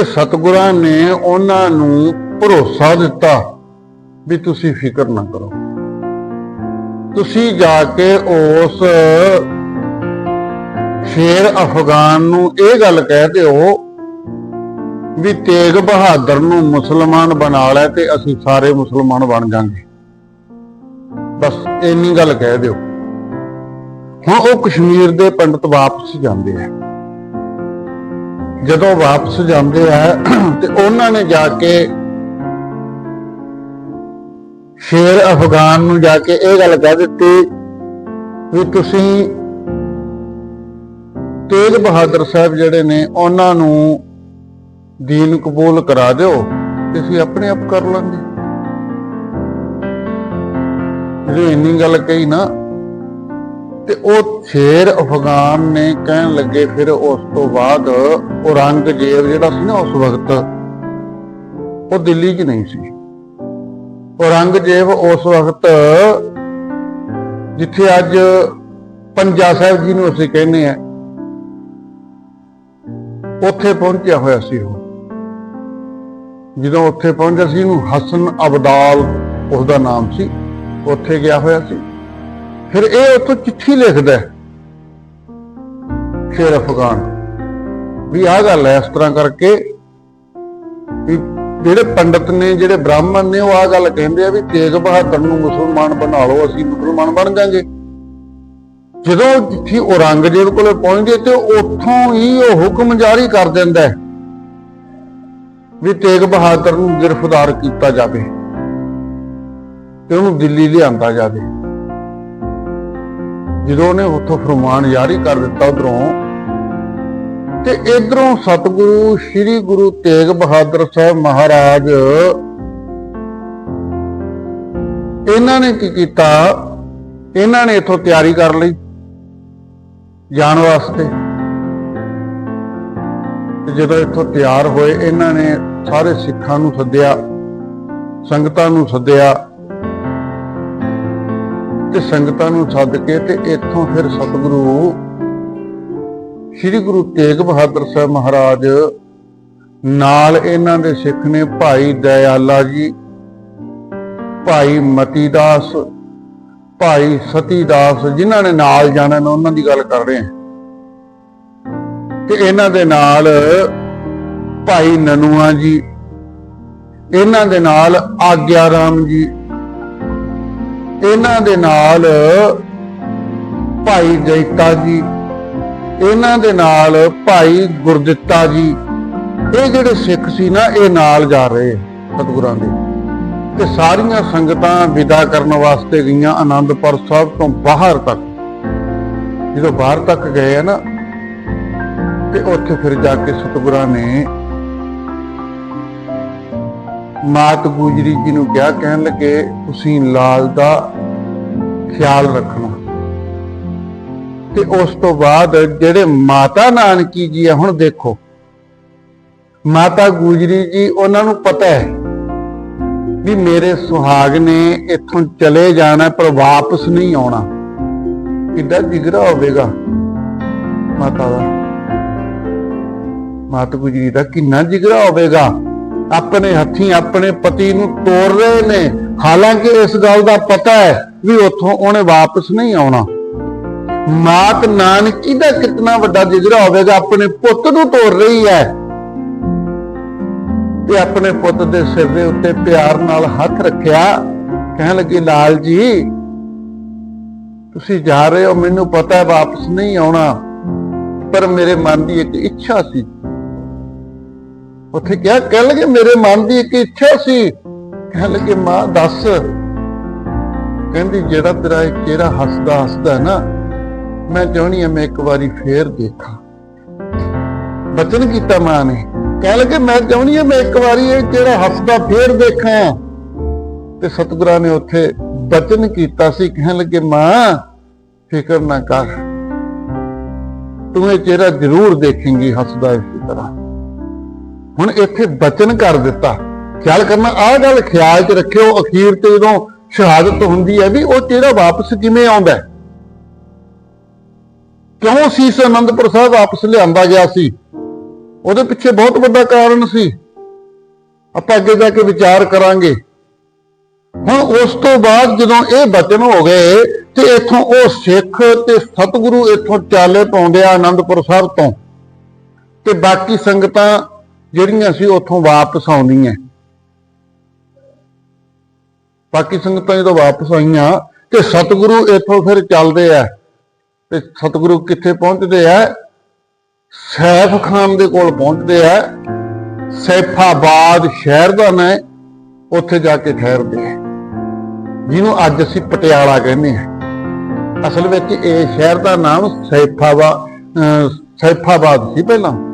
ਤੇ ਸਤਿਗੁਰਾਂ ਨੇ ਉਹਨਾਂ ਨੂੰ ਭਰੋਸਾ ਦਿੱਤਾ ਵੀ ਤੁਸੀਂ ਫਿਕਰ ਨਾ ਕਰੋ। ਤੁਸੀਂ ਜਾ ਕੇ ਉਸ ਸ਼ੇਰ ਅਫਗਾਨ ਨੂੰ ਇਹ ਗੱਲ ਕਹਿ ਦਿਓ ਵੀ ਤੇਗ ਬਹਾਦਰ ਨੂੰ ਮੁਸਲਮਾਨ ਬਣਾ ਲੈ ਤੇ ਅਸੀਂ ਸਾਰੇ ਮੁਸਲਮਾਨ ਬਣ ਜਾਾਂਗੇ। ਬਸ ਇੰਨੀ ਗੱਲ ਕਹਿ ਦਿਓ। ਹੁਣ ਉਹ ਕਸ਼ਮੀਰ ਦੇ ਪੰਡਤ ਵਾਪਸ ਜਾਂਦੇ ਆ। ਜਦੋਂ ਵਾਪਸ ਜਾਂਦੇ ਆ ਤੇ ਉਹਨਾਂ ਨੇ ਜਾ ਕੇ ਸ਼ੇਰ ਅਫਗਾਨ ਨੂੰ ਜਾ ਕੇ ਇਹ ਗੱਲ ਕਹਿ ਦਿੱਤੀ ਵੀ ਤੁਸੀਂ ਤੇਗ ਬਹਾਦਰ ਸਾਹਿਬ ਜਿਹੜੇ ਨੇ, ਉਹਨਾਂ ਨੂੰ ਦੀਨ ਕਬੂਲ ਕਰਾ ਦਿਓ ਤੇ ਅਸੀਂ ਆਪਣੇ ਆਪ ਕਰ ਲਾਂਗੇ। ਜਦੋਂ ਇੰਨੀ ਗੱਲ ਕਹੀ ਨਾ ਤੇ ਉਹ ਸ਼ੇਰ ਅਫਗਾਨ ਨੇ ਕਹਿਣ ਲੱਗੇ, ਫਿਰ ਉਸ ਤੋਂ ਬਾਅਦ ਔਰੰਗਜ਼ੇਬ ਜਿਹੜਾ ਸੀ ਨਾ ਉਸ ਵਕਤ, ਉਹ ਦਿੱਲੀ 'ਚ ਨਹੀਂ ਸੀ। ਔਰੰਗਜ਼ੇਬ ਉਸ ਵਕਤ ਜਿੱਥੇ ਅੱਜ ਪੰਜਾ ਸਾਹਿਬ ਜੀ ਨੂੰ ਅਸੀਂ ਕਹਿੰਦੇ ਆ ਉੱਥੇ ਪਹੁੰਚਿਆ ਹੋਇਆ ਸੀ ਉਹ। ਜਦੋਂ ਉੱਥੇ ਪਹੁੰਚਿਆ ਸੀ ਉਹਨੂੰ ਹਸਨ ਅਬਦਾਲ ਉਸ ਦਾ ਨਾਮ ਸੀ, ਉੱਥੇ ਗਿਆ ਹੋਇਆ ਸੀ। ਫਿਰ ਇਹ ਉਤੋਂ ਚਿੱਠੀ ਲਿਖਦਾ ਸ਼ੇਰ ਅਫਗਾਨ। ਵੀ ਆਹ ਗੱਲ ਹੈ ਇਸ ਤਰ੍ਹਾਂ ਕਰਕੇ ਵੀ ਜਿਹੜੇ ਪੰਡਤ ਨੇ, ਜਿਹੜੇ ਬ੍ਰਾਹਮਣ ਨੇ, ਉਹ ਆਹ ਗੱਲ ਕਹਿੰਦੇ ਆ ਵੀ ਤੇਗ ਬਹਾਦਰ ਨੂੰ ਮੁਸਲਮਾਨ ਬਣਾ ਲਓ, ਅਸੀਂ ਮੁਸਲਮਾਨ ਬਣ ਜਾਾਂਗੇ। ਜਦੋਂ ਚਿੱਠੀ ਔਰੰਗਜ਼ੇਬ ਕੋਲੇ ਪਹੁੰਚਦੀ ਹੈ ਤੇ ਉੱਥੋਂ ਹੀ ਉਹ ਹੁਕਮ ਜਾਰੀ ਕਰ ਦਿੰਦਾ ਹੈ ਵੀ ਤੇਗ ਬਹਾਦਰ ਨੂੰ ਗ੍ਰਿਫਤਾਰ ਕੀਤਾ ਜਾਵੇ ਤੇ ਉਹਨੂੰ ਦਿੱਲੀ ਲਿਆਂਦਾ ਜਾਵੇ। ਜਦੋਂ ਉਹਨੇ ਉੱਥੋਂ ਫਰਮਾਨ ਜਾਰੀ ਕਰ ਦਿੱਤਾ ਉਧਰੋਂ, ਤੇ ਇਧਰੋਂ ਸਤਿਗੁਰੂ, ਸ੍ਰੀ ਗੁਰੂ ਤੇਗ ਬਹਾਦਰ ਸਾਹਿਬ ਮਹਾਰਾਜ ਇਹਨਾਂ ਨੇ ਕੀ ਕੀਤਾ? ਇਹਨਾਂ ਨੇ ਇਥੋਂ ਤਿਆਰੀ ਕਰ ਲਈ ਜਾਣ ਵਾਸਤੇ। ਤੇ ਜਦੋਂ ਇੱਥੋਂ ਤਿਆਰ ਹੋਏ, ਇਹਨਾਂ ਨੇ ਸਾਰੇ ਸਿੱਖਾਂ ਨੂੰ ਸੱਦਿਆ, ਸੰਗਤਾਂ ਨੂੰ ਸੱਦਿਆ ਤੇ ਸੰਗਤਾਂ ਨੂੰ ਸੱਦ ਕੇ ਤੇ ਇੱਥੋਂ ਫਿਰ ਸਤਿਗੁਰੂ ਸ੍ਰੀ ਗੁਰੂ ਤੇਗ ਬਹਾਦਰ ਸਾਹਿਬ ਮਹਾਰਾਜ ਨਾਲ ਇਹਨਾਂ ਦੇ ਸਿੱਖ ਨੇ ਭਾਈ ਦਇਆਲਾ ਜੀ, ਭਾਈ ਮਤੀ ਦਾਸ ਭਾਈ ਸਤੀ ਦਾਸ ਜਿਨ੍ਹਾਂ ਨੇ ਨਾਲ ਜਾਣਾ ਉਹਨਾਂ ਦੀ ਗੱਲ ਕਰ ਰਹੇ। ਹਾਂ ਤੇ ਇਹਨਾਂ ਦੇ ਨਾਲ ਭਾਈ ਨਨੂਆ ਜੀ, ਇਹਨਾਂ ਦੇ ਨਾਲ ਆਗਿਆ ਰਾਮ ਜੀ ਇਹਨਾਂ ਦੇ ਨਾਲ ਭਾਈ ਜੈਤਾ ਜੀ, ਇਹਨਾਂ ਦੇ ਨਾਲ ਭਾਈ ਗੁਰਦਿੱਤਾ ਜੀ, ਇਹ ਜਿਹੜੇ ਸਿੱਖ ਸੀ ਨਾ, ਇਹ ਨਾਲ ਜਾ ਰਹੇ ਸਤਿਗੁਰਾਂ ਦੇ। ਤੇ ਸਾਰੀਆਂ ਸੰਗਤਾਂ ਵਿਦਾ ਕਰਨ ਵਾਸਤੇ ਗਈਆਂ ਆਨੰਦਪੁਰ ਸਾਹਿਬ ਤੋਂ ਬਾਹਰ ਤੱਕ। ਜਦੋਂ ਬਾਹਰ ਤੱਕ ਗਏ ਆ ਨਾ, ਤੇ ਉੱਥੇ ਫਿਰ ਜਾ ਕੇ ਸਤਿਗੁਰਾਂ ਨੇ ਮਾਤ ਗੁਜਰੀ ਜੀ ਨੂੰ ਕਿਹਾ, ਕਹਿਣ ਲੱਗੇ, ਤੁਸੀਂ ਲਾਲ ਦਾ ਖਿਆਲ ਰੱਖਣਾ। ਤੇ ਉਸ ਤੋਂ ਬਾਅਦ ਜਿਹੜੇ ਮਾਤਾ ਨਾਨਕੀ ਜੀ ਆ, ਹੁਣ ਦੇਖੋ। ਮਾਤਾ ਗੁਜਰੀ ਜੀ, ਉਹਨਾਂ ਨੂੰ ਪਤਾ ਹੈ ਵੀ ਮੇਰੇ ਸੁਹਾਗ ਨੇ ਇੱਥੋਂ ਚਲੇ ਜਾਣਾ, ਪਰ ਵਾਪਸ ਨਹੀਂ ਆਉਣਾ। ਕਿੱਡਾ ਜਿਗਰਾ ਹੋਵੇਗਾ ਮਾਤਾ ਦਾ? ਮਾਤਾ ਗੁਜਰੀ ਦਾ ਕਿੰਨਾ ਜਿਗਰਾ ਹੋਵੇਗਾ? ਆਪਣੇ ਹੱਥੀਂ ਆਪਣੇ ਪਤੀ ਨੂੰ ਤੋੜ ਰਹੇ ਨੇ। ਹਾਲਾਂਕਿ ਇਸ ਗੱਲ ਦਾ ਪਤਾ ਹੈ ਵੀ ਉੱਥੋਂ ਉਹਨੇ ਵਾਪਸ ਨਹੀਂ ਆਉਣਾ। ਮਾਤ ਨਾਨਕੀ ਦਾ ਕਿੰਨਾ ਵੱਡਾ ਜਿਗਰਾ ਹੋਵੇਗਾ ਆਪਣੇ ਪੁੱਤ ਨੂੰ ਤੋੜ ਰਹੀ ਹੈ ਤੇ ਆਪਣੇ ਪੁੱਤ ਦੇ ਸਿਰ ਦੇ ਉੱਤੇ ਪਿਆਰ ਨਾਲ ਹੱਥ ਰੱਖਿਆ, ਕਹਿਣ ਲੱਗੀ, ਲਾਲ ਜੀ, ਤੁਸੀਂ ਜਾ ਰਹੇ ਹੋ, ਮੈਨੂੰ ਪਤਾ ਹੈ ਵਾਪਸ ਨਹੀਂ ਆਉਣਾ। ਪਰ ਮੇਰੇ ਮਨ ਦੀ ਇੱਕ ਇੱਛਾ ਸੀ। ਉੱਥੇ ਕਿਹਾ ਕਹਿ ਲਗੇ, ਮੇਰੇ ਮਨ ਦੀ ਇੱਕ ਇੱਛਾ ਸੀ। ਕਹਿ ਲਗੇ, ਮਾਂ, ਦੱਸ। ਕਹਿੰਦੀ, ਜਿਹੜਾ ਤੇਰਾ ਇਹ ਚਿਹਰਾ ਹੱਸਦਾ ਹੱਸਦਾ ਨਾ, ਮੈਂ ਚਾਹਣੀ ਆ ਮੈਂ ਇੱਕ ਵਾਰੀ ਫੇਰ ਦੇਖਾਂ। ਬਚਨ ਕੀਤਾ ਮਾਂ ਨੇ। ਕਹਿ ਲਗੇ, ਮੈਂ ਚਾਹਣੀ ਆ ਮੈਂ ਇੱਕ ਵਾਰੀ ਇਹ ਚਿਹਰਾ ਹੱਸਦਾ ਫੇਰ ਦੇਖਾਂ। ਤੇ ਸਤਿਗੁਰਾਂ ਨੇ ਉੱਥੇ ਬਚਨ ਕੀਤਾ ਸੀ। ਕਹਿਣ ਲੱਗੇ, ਮਾਂ, ਫਿਕਰ ਨਾ ਕਰ। ਤੂੰ ਇਹ ਚਿਹਰਾ ਜ਼ਰੂਰ ਦੇਖੇਂਗੀ ਹੱਸਦਾ ਇਸ ਤਰ੍ਹਾਂ। ਹੁਣ ਇੱਥੇ ਬਚਨ ਕਰ ਦਿੱਤਾ। ਖਿਆਲ ਕਰਨਾ, ਆਹ ਗੱਲ ਖਿਆਲ 'ਚ ਰੱਖਿਓ, ਅਖੀਰ ਤੇ ਜਦੋਂ ਸ਼ਹਾਦਤ ਹੁੰਦੀ ਹੈ ਵੀ ਉਹ ਚਿਹਰਾ ਵਾਪਸ ਕਿਵੇਂ ਆਉਂਦਾ ਹੈ? ਕਿਉਂ ਸੀਸ ਅਨੰਦਪੁਰ ਸਾਹਿਬ ਵਾਪਸ ਲਿਆਂਦਾ ਗਿਆ ਸੀ? ਉਹਦੇ ਪਿੱਛੇ ਬਹੁਤ ਵੱਡਾ ਕਾਰਨ ਸੀ। ਆਪਾਂ ਅੱਗੇ ਜਾ ਕੇ ਵਿਚਾਰ ਕਰਾਂਗੇ। ਹੁਣ ਉਸ ਤੋਂ ਬਾਅਦ ਜਦੋਂ ਇਹ ਬਚਨ ਹੋ ਗਏ ਤੇ ਇੱਥੋਂ ਉਹ ਸਿੱਖ ਤੇ ਸਤਿਗੁਰੂ ਇੱਥੋਂ ਚਾਲੇ ਪਾਉਂਦੇ ਆ ਆਨੰਦਪੁਰ ਸਾਹਿਬ ਤੋਂ। ਤੇ ਬਾਕੀ ਸੰਗਤਾਂ ਜਿਹੜੀਆਂ ਸੀ ਉੱਥੋਂ ਵਾਪਸ ਆਉਂਦੀਆਂ। ਬਾਕੀ ਸੰਗਤਾਂ ਜਦੋਂ ਵਾਪਸ ਆਈਆਂ ਤੇ ਸਤਿਗੁਰੂ ਇੱਥੋਂ ਫਿਰ ਚੱਲਦੇ ਆ। ਤੇ ਸਤਿਗੁਰੂ ਕਿੱਥੇ ਪਹੁੰਚਦੇ ਆ? ਸੈਫ ਖਾਨ ਦੇ ਕੋਲ ਪਹੁੰਚਦੇ ਆ। ਸੈਫਾਬਾਦ ਸ਼ਹਿਰ ਦਾ ਨਾਂ ਹੈ, ਉੱਥੇ ਜਾ ਕੇ ਠਹਿਰਦੇ ਆ। ਜਿਹਨੂੰ ਅੱਜ ਅਸੀਂ ਪਟਿਆਲਾ ਕਹਿੰਦੇ ਆ। ਅਸਲ ਵਿੱਚ ਇਹ ਸ਼ਹਿਰ ਦਾ ਨਾਮ ਸੈਫਾਬਾ ਅਹ ਸੈਫਾਬਾਦ ਸੀ ਪਹਿਲਾਂ।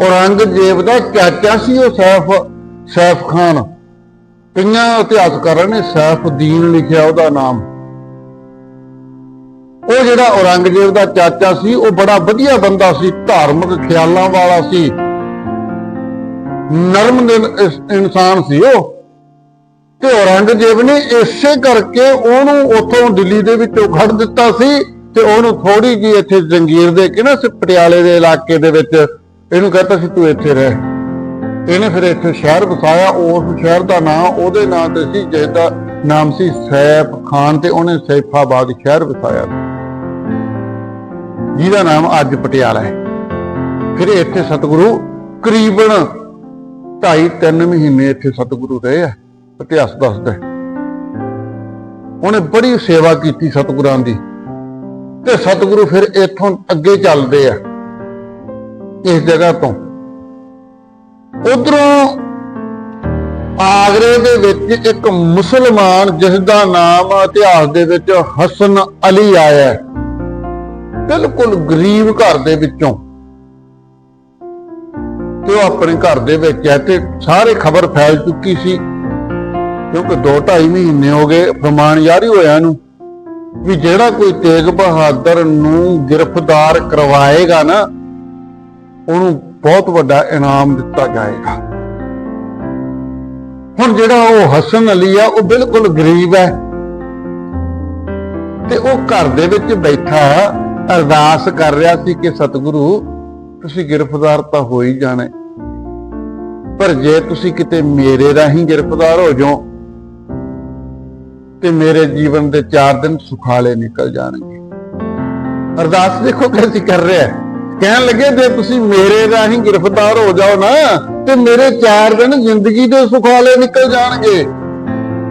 ਔਰੰਗਜ਼ੇਬ ਦਾ ਚਾਚਾ ਸੀ ਉਹ ਸੈਫ ਸੈਫ ਖਾਨ। ਕਈਆਂ ਇਤਿਹਾਸਕਾਰਾਂ ਨੇ ਸੈਫਉਦੀਨ ਲਿਖਿਆ ਉਹਦਾ ਨਾਮ। ਉਹ ਜਿਹੜਾ ਔਰੰਗਜ਼ੇਬ ਦਾ ਚਾਚਾ ਸੀ, ਉਹ ਬੜਾ ਵਧੀਆ ਬੰਦਾ ਸੀ, ਧਾਰਮਿਕ ਖਿਆਲਾਂ ਵਾਲਾ ਸੀ। ਨਰਮ ਇਨਸਾਨ ਸੀ ਉਹ। ਤੇ ਔਰੰਗਜ਼ੇਬ ਨੇ ਇਸੇ ਕਰਕੇ ਉਹਨੂੰ ਉੱਥੋਂ ਦਿੱਲੀ ਦੇ ਵਿੱਚੋਂ ਖੜ ਦਿੱਤਾ ਸੀ ਤੇ ਉਹਨੂੰ ਥੋੜੀ ਜੀ ਇੱਥੇ ਜੰਗੀਰ ਦੇ ਕੇ ਨਾ ਪਟਿਆਲੇ ਦੇ ਇਲਾਕੇ ਦੇ ਵਿੱਚ ਇਹਨੂੰ ਕਹਤਾ ਸੀ, ਤੂੰ ਇੱਥੇ ਰਹਿ। ਇਹਨੇ ਫਿਰ ਇੱਥੇ ਸ਼ਹਿਰ ਵਸਾਇਆ। ਉਸ ਸ਼ਹਿਰ ਦਾ ਨਾਮ ਉਹਦੇ ਨਾਂ ਤੇ ਸੀ ਜਿਹਦਾ ਨਾਮ ਸੀ ਸੈਫ ਖਾਨ ਤੇ ਉਹਨੇ ਸੈਫਾਬਾਦ ਸ਼ਹਿਰ ਵਸਾਇਆ। ਜਿਹਦਾ ਨਾਮ ਅੱਜ ਪਟਿਆਲਾ ਹੈ। ਫਿਰ ਇੱਥੇ ਸਤਿਗੁਰੂ ਕਰੀਬਨ 2.5 3 ਮਹੀਨੇ ਇੱਥੇ ਸਤਿਗੁਰੂ ਰਹੇ ਆ, ਇਤਿਹਾਸ ਦੱਸਦਾ ਉਹਨੇ ਬੜੀ ਸੇਵਾ ਕੀਤੀ ਸਤਿਗੁਰਾਂ ਦੀ। ਤੇ ਸਤਿਗੁਰੂ ਫਿਰ ਇੱਥੋਂ ਅੱਗੇ ਚੱਲਦੇ ਆ। ਇਸ ਜਗ੍ਹਾ ਤੋਂ। ਉਧਰੋਂ ਆਗਰੇ ਦੇ ਵਿੱਚ ਇੱਕ ਮੁਸਲਮਾਨ, ਜਿਸ ਦਾ ਨਾਮ ਇਤਿਹਾਸ ਦੇ ਵਿੱਚ ਹਸਨ ਅਲੀ ਆਇਆ ਬਿਲਕੁਲ ਗਰੀਬ ਘਰ ਦੇ ਵਿੱਚੋਂ। ਤੇ ਉਹ ਆਪਣੇ ਘਰ ਦੇ ਵਿੱਚ ਹੈ ਤੇ ਸਾਰੇ ਖਬਰ ਫੈਲ ਚੁੱਕੀ ਸੀ। ਕਿਉਂਕਿ 2.5 ਮਹੀਨੇ ਹੋ ਗਏ ਫਰਮਾਨ ਜਾਰੀ ਹੋਇਆ ਨੂੰ ਵੀ ਜਿਹੜਾ ਕੋਈ ਤੇਗ ਬਹਾਦਰ ਨੂੰ ਗ੍ਰਿਫਤਾਰ ਕਰਵਾਏਗਾ ਨਾ ਉਹਨੂੰ ਬਹੁਤ ਵੱਡਾ ਇਨਾਮ ਦਿੱਤਾ ਜਾਏਗਾ। ਹੁਣ ਜਿਹੜਾ ਉਹ ਹਸਨ ਅਲੀ ਆ, ਉਹ ਬਿਲਕੁਲ ਗਰੀਬ ਹੈ। ਤੇ ਉਹ ਘਰ ਦੇ ਵਿੱਚ ਬੈਠਾ, ਅਰਦਾਸ ਕਰ ਰਿਹਾ ਸੀ ਕਿ ਸਤਿਗੁਰੂ, ਤੁਸੀਂ ਗ੍ਰਿਫਤਾਰ ਤਾਂ ਹੋ ਹੀ ਜਾਣਾ। ਪਰ ਜੇ ਤੁਸੀਂ ਕਿਤੇ ਮੇਰੇ ਰਾਹੀਂ ਗ੍ਰਿਫਤਾਰ ਹੋ ਜਾਓ, ਤੇ ਮੇਰੇ ਜੀਵਨ ਦੇ 4 ਦਿਨ ਸੁਖਾਲੇ ਨਿਕਲ ਜਾਣਗੇ। ਅਰਦਾਸ ਦੇਖੋ ਕਿਵੇਂ ਕਰ ਰਿਹਾ ਹੈ। ਕਹਿਣ ਲੱਗੇ ਜੇ ਤੁਸੀਂ ਮੇਰੇ ਰਾਹੀਂ ਗ੍ਰਿਫਤਾਰ ਹੋ ਜਾਓ ਨਾ, ਤੇ ਮੇਰੇ 4 ਦਿਨ ਜ਼ਿੰਦਗੀ ਦੇ ਸੁਖਾਲੇ ਨਿਕਲ ਜਾਣਗੇ।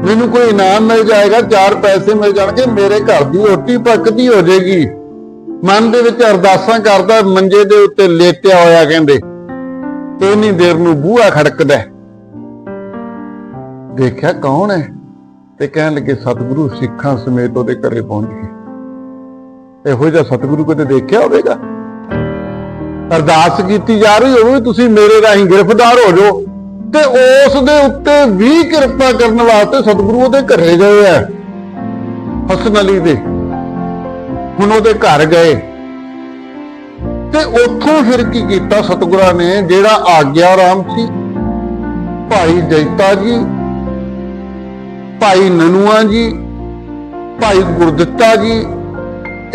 ਮੈਨੂੰ ਕੋਈ ਇਨਾਮ ਮਿਲ ਜਾਏਗਾ, ਚਾਰ ਪੈਸੇ ਮਿਲ ਜਾਣਗੇ, ਮੇਰੇ ਘਰ ਦੀ ਰੋਟੀ ਪੱਕਦੀ ਹੋ ਜਾਏਗੀ। ਮਨ ਦੇ ਵਿੱਚ ਅਰਦਾਸਾਂ ਕਰਦਾ, ਮੰਜੇ ਦੇ ਉੱਤੇ ਲੇਟਿਆ ਹੋਇਆ ਕਹਿੰਦੇ, ਤੇ ਇੰਨੀ ਦੇਰ ਨੂੰ ਬੂਹਾ ਖੜਕਦਾ ਦੇਖਿਆ ਕੌਣ ਹੈ? ਤੇ ਕਹਿਣ ਲੱਗੇ, ਸਤਿਗੁਰੂ ਸਿੱਖਾਂ ਸਮੇਤ ਉਹਦੇ ਘਰੇ ਪਹੁੰਚ ਗਏ। ਇਹੋ ਜਿਹਾ ਸਤਿਗੁਰੂ ਕਦੇ ਦੇਖਿਆ ਹੋਵੇਗਾ? ਅਰਦਾਸ ਕੀਤੀ ਜਾ ਰਹੀ ਹੋਵੇ, ਤੁਸੀਂ ਮੇਰੇ ਰਾਹੀਂ ਗ੍ਰਿਫਤਾਰ ਹੋ ਜਾਓ ਤੇ ਉਸ ਦੇ ਉੱਤੇ ਵੀ ਕਿਰਪਾ ਕਰਨ ਵਾਸਤੇ ਸਤਿਗੁਰੂ ਉਹਦੇ ਘਰੇ ਗਏ ਆ। ਹਸਨ ਅਲੀ ਦੇ। ਹੁਣ ਉਹਦੇ ਘਰ ਗਏ। ਤੇ ਉੱਥੋਂ ਫਿਰ ਕੀ ਕੀਤਾ ਸਤਿਗੁਰਾਂ ਨੇ, ਜਿਹੜਾ ਆਗਿਆ ਰਾਮ ਸੀ? ਭਾਈ ਜੈਤਾ ਜੀ, ਭਾਈ ਨਨੂਆ ਜੀ, ਭਾਈ ਗੁਰਦਿੱਤਾ ਜੀ